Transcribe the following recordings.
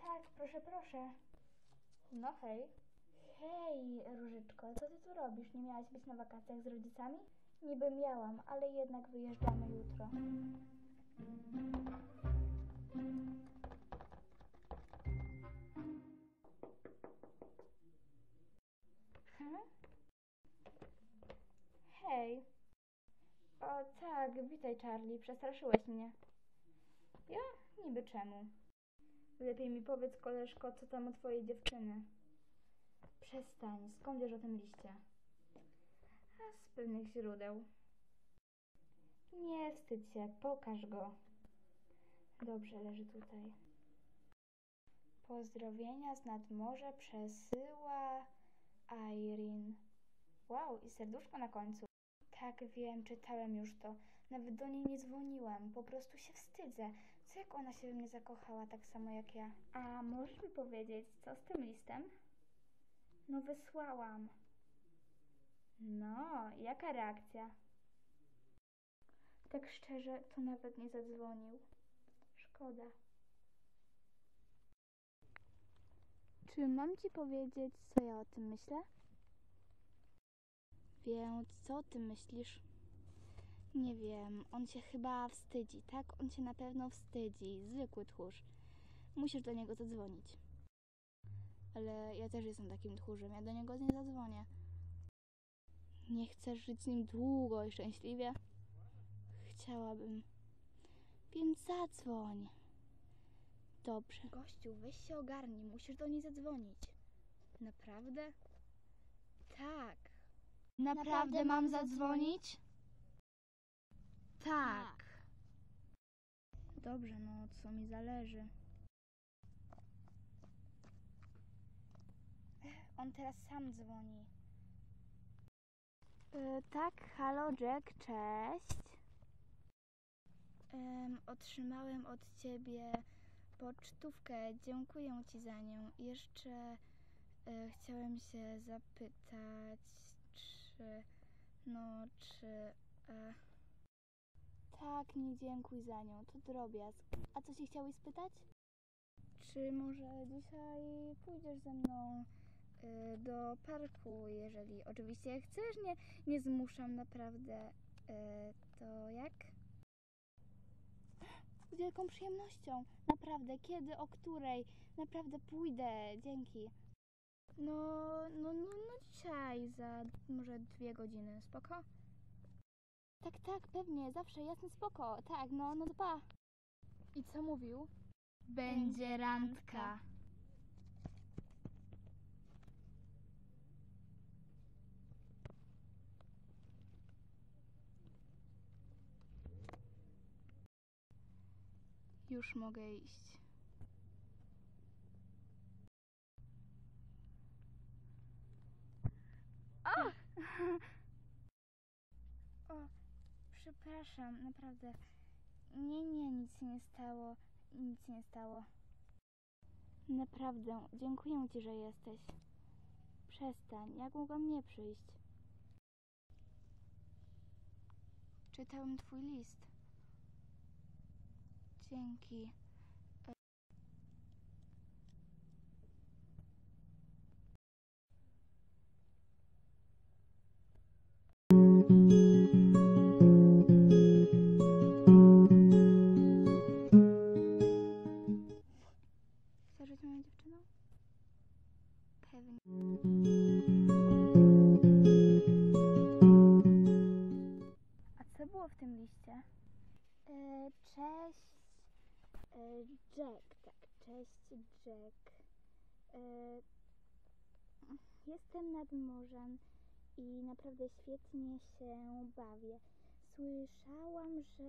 Tak, proszę, proszę. No hej. Hej, Różyczko, co ty tu robisz? Nie miałaś być na wakacjach z rodzicami? Niby miałam, ale jednak wyjeżdżamy jutro. Hmm? Hej. O tak, witaj Charlie, przestraszyłeś mnie. Ja? Niby czemu? Lepiej mi powiedz, koleżko, co tam u twojej dziewczyny. Przestań, skąd wiesz o tym liście? A z pewnych źródeł. Nie wstydź się, pokaż go. Dobrze, leży tutaj. Pozdrowienia z nadmorza przesyła Irene. Wow, i serduszko na końcu. Tak, wiem, czytałem już to. Nawet do niej nie dzwoniłam. Po prostu się wstydzę. Co jak ona się we mnie zakochała tak samo jak ja? A możesz mi powiedzieć, co z tym listem? No wysłałam. No, jaka reakcja? Tak szczerze, to nawet nie zadzwonił. Szkoda. Czy mam ci powiedzieć, co ja o tym myślę? Więc co o tym myślisz? Nie wiem, on się chyba wstydzi, tak? On się na pewno wstydzi. Zwykły tchórz. Musisz do niego zadzwonić. Ale ja też jestem takim tchórzem, ja do niego nie zadzwonię. Nie chcesz żyć z nim długo i szczęśliwie? Chciałabym. Więc zadzwoń. Dobrze. Gościu, weź się ogarnij, musisz do niej zadzwonić. Naprawdę? Tak. Naprawdę mam zadzwonić? Tak. Dobrze, no co mi zależy. On teraz sam dzwoni. E, tak, halo Jack, cześć. Em, otrzymałem od ciebie pocztówkę. Dziękuję ci za nią. Jeszcze e, chciałem się zapytać, czy. No, czy. E... Tak, nie dziękuj za nią. To drobiazg. A co się chciałeś spytać? Czy może dzisiaj pójdziesz ze mną y, do parku, jeżeli oczywiście chcesz? Nie, nie zmuszam naprawdę. Y, to jak? Z wielką przyjemnością. Naprawdę. Kiedy, o której? Naprawdę pójdę. Dzięki. No, no, no, no dzisiaj za może dwie godziny. Spoko? Tak, tak, pewnie. Zawsze. Jasne, spoko. Tak, no, no pa. I co mówił? Będzie randka. Już mogę iść. O! o, przepraszam, naprawdę. Nie, nie, nic się nie stało. Nic nie stało. Naprawdę, dziękuję ci, że jesteś. Przestań, jak mogłam nie przyjść? Czytałem twój list. Dzięki. Cześć Jack. E, jestem nad morzem i naprawdę świetnie się bawię. Słyszałam, że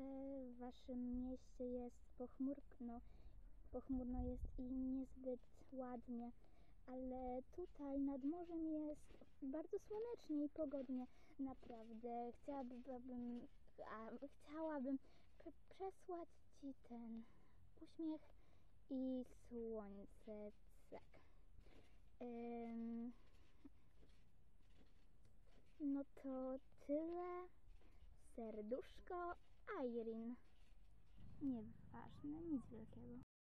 w waszym mieście jest pochmurno, pochmurno jest i niezbyt ładnie, ale tutaj nad morzem jest bardzo słonecznie i pogodnie. Naprawdę chciałabym, a, chciałabym przesłać ci ten uśmiech i słońce. Tak. Ym, no to tyle. Serduszko. Irene. Nieważne, nic wielkiego.